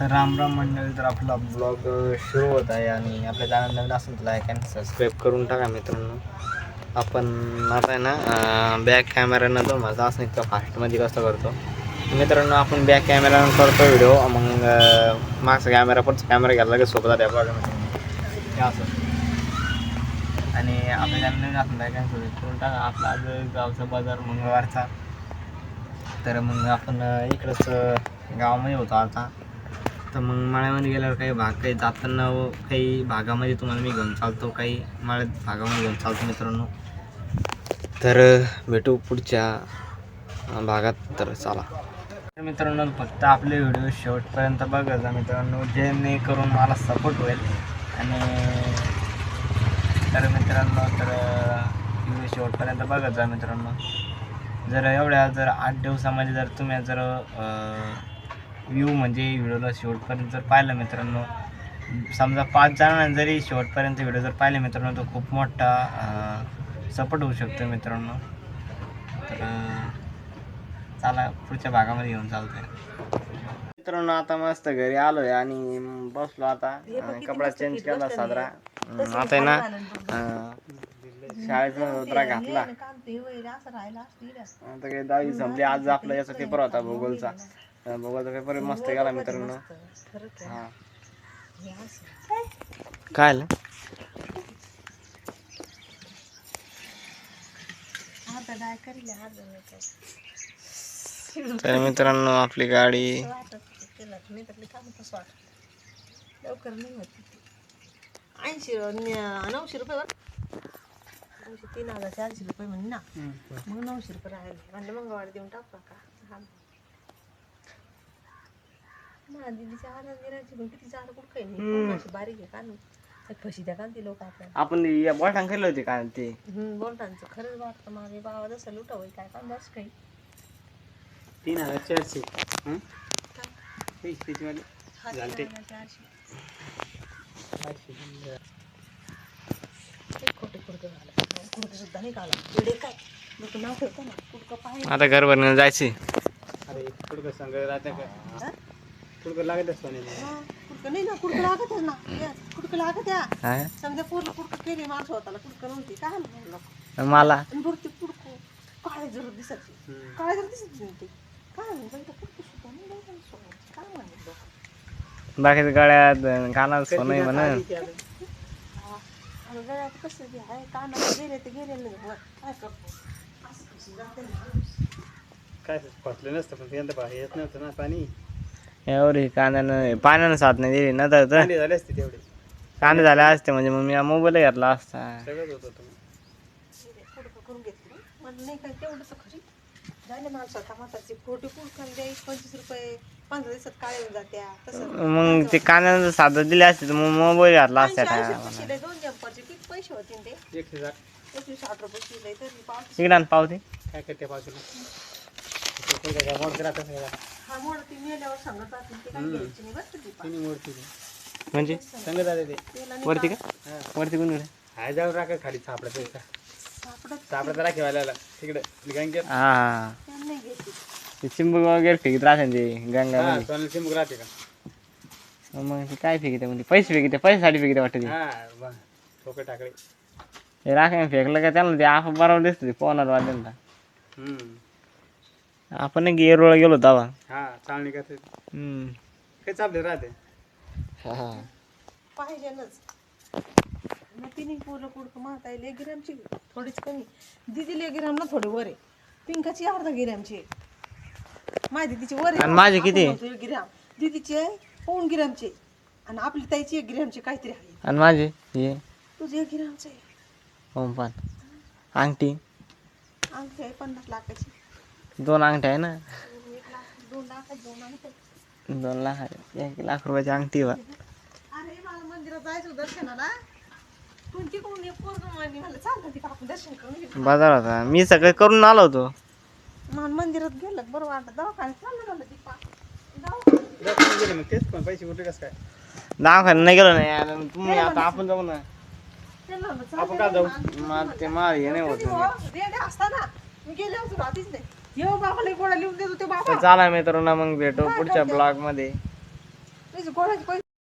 तर राम राम मंडळी तर आपला ब्लॉग सुरू होत आहे आणि आपल्या चॅनल नवीन असेल तर लाईक आणि सबस्क्राईब करून टाका मित्रांनो. आपण आता आहे ना बॅक कॅमेऱ्यानं तो माझा असं इतका फास्टमध्ये कसं करतो. मित्रांनो आपण बॅक कॅमेऱ्यानं करतो व्हिडिओ मग मागचा कॅमेरा पण कॅमेरा घ्यायला लगेच सोबत जाते बघा हे असं. आणि आपल्या चॅनल नवीन असेल लाईक आणि सबस्क्राईब करून टाका. आपला आज गावचा बाजार मंगळवारचा. तर मग आपण इकडंच गावामध्ये होतो आता. तर मग माळ्यामध्ये गेल्यावर काही भाग काही जाताना व काही भागामध्ये तुम्हाला मी घेऊन चालतो काही माळ्यात भागामध्ये घेऊन चालतो मित्रांनो. तर भेटू पुढच्या भागात तर चला. तर मित्रांनो फक्त आपले व्हिडिओ शेवटपर्यंत बघायचा मित्रांनो जेणेकरून मला सपोर्ट होईल. आणि तर मित्रांनो तर व्हिडिओ शेवटपर्यंत बघायचा मित्रांनो. जर एवढ्या जर आठ दिवसामध्ये जर तुम्ही जर व्ह्यू म्हणजे व्हिडिओला शेवटपर्यंत जर पाहिलं मित्रांनो समजा पाच जणांना जरी शेवटपर्यंत व्हिडिओ जर पाहिले मित्रांनो तर खूप मोठा सपोर्ट होऊ शकतो मित्रांनो. तर चला पुढच्या भागामध्ये घेऊन चालतोय. मित्रांनो आता मस्त घरी आलोय आणि बसलो आता. कपडा चेंज केला साजरा. आता आहे ना शाळेचा धोत्रा घातला. आता काही दहावी संपली आज आपला याचा पेपर होता भूगोलचा. अं, भूगोलचा पेपर मस्त गेला मित्रांनो? हा. काय आलं? तर मित्रांनो आपली गाडी लवकर नाही होत ऐंशी नऊशे रुपये नऊशे तीन हजार चारशे रुपये म्हणे ना. मग नऊशे रुपये राहिले. म्हणलं मंगळवार देऊन टाकू का? हा. ना दीदीच्या हातात गिरायची पण किती झाड कुठं काही नाही. अशी बारीक आहे फशी द्या का ती लोक आपल्याला. आपण या बॉटां खाल्ले होते का ते? हम्म, बोलतांचं खरंच वाटतं माझे बाबा जसं लुटा होईल काय काम बस काही. तीन हजार चारशे. हा, चारशे. खोटे कुडकं झालं. कुडकं सुद्धा नाही काला वेडे काय? लोक नाव ठेवतो ना कुडकं पाहिजे आता घर भरण्याला जायचे. अरे कुठं सांग राहते का? कुठं लागत कुडकं नाही ना कुडकं लागत आहे ना. कुडकं लागत आहे. समजा पूर्ण कुडकं केली माणसं स्वतःला कुडकं नव्हती. काय म्हणलं मला? आणि बरं ते कुडकं. काळे जर दिसायचे. काळे जर दिसत नाही ते. काय म्हणलं इथं कुडकं सुद्धा नाही. काय म्हणलं बाकीच्या गाड्यात कानात सोनं आहे म्हणा अगं गळ्यात कसं बी आहे गेले ते गेले नाही. वर काय करतो? असं कशी जाते ना. काय फसले नसतं पण यंदा येत नव्हतं ना पाणी. एवढी कांद्यानं पाण्यानं साथ नाही दिली ना तर तर झाले असते तेवढे. कांदे झाले असते म्हणजे मग मी मोबाईल घेतला असता. सगळंच होत होतं कुडकं करून घेतली म्हणलं नाही काय तेवढं तर खरी झाले माणसं टमाटाची फोटो कुडकं द्याय पंचवीस रुपये पंधरा दिवसात काळे होऊन जात्या तसं मग ते कांद्यानं साथ दिली असते तर मग मोबाईल घातला असता रुपये शिलाई दोन किती पैसे होतील ते एकशे साठ. एकशे साठ रुपये शिलाई तरी पाच इकडे आण पावते. काय करते बाजूला काय हा मेल्यावर सांगत ते घ्यायची नाही मोडते ते म्हणजे? सांगत राहते ते वरती का? वरती कोण हाय जाऊन राखा खाली सापडत पैसा सापडत सापडत राखे वाल्याला. तिकडे गंगेत हा. त्यांना नाही घ्यायची. ते चिंबूक वगैरे फेकत राहते ते हा सोनाली चिमुक राहते का? मग ते काय फेकते म्हणजे पैसे फेकते पैशासाठी फेकते वाटतं ते. हा वा ठोके टाकळे हे राखायला फेकलं का त्यांना ते आपण बरोबर दिसतं ते पोहणार वाटेल हम्म. आपण एक एरोळा गेलो तवा हा चालणी का ते हम्म. काही चापले राहते. हा. पाहिजेनच मग तिने पूर्ण कुडकं माता येईल एक गिरामची थोडीच कमी. दिदीला एक गिरामला थोडे वर आहे. पिंकाची अर्धा गिरामची आहे. माझी दिदीची वर आहे. आणि माझे किती? म्हणतो एक गिराम. दिदीची आहे पाऊन गिरामची आहे. आणि आपली ताईची एक गिरामची काहीतरी आहे. आणि माझे? हे? तुझी एक गिरामचं आहे. ओम पान अंगठी? अंगठी आहे पन्नास लाखाची. दोन अंगठ्या आहे ना? दोन लाख एक लाख रुपयाची अंगठी वा अरे मला मंदिरात जायचं दर्शनाला. बाजार होता मी सगळं करून आलो होतो. मंदिरात गेलं बरं वाटत दवाखान्यात नाही गेलो नाही. तुम्ही आता आपण जाऊ ना. आपण का जाऊ? ते मार हे नाही होत हो, रेड्या असताना गेले होते राहतीच नाही येऊ बाबाला गोळा लिहून देतो ते बाबा. तर चला मित्रांनो मग भेटू पुढच्या ब्लॉगमध्ये. पैसे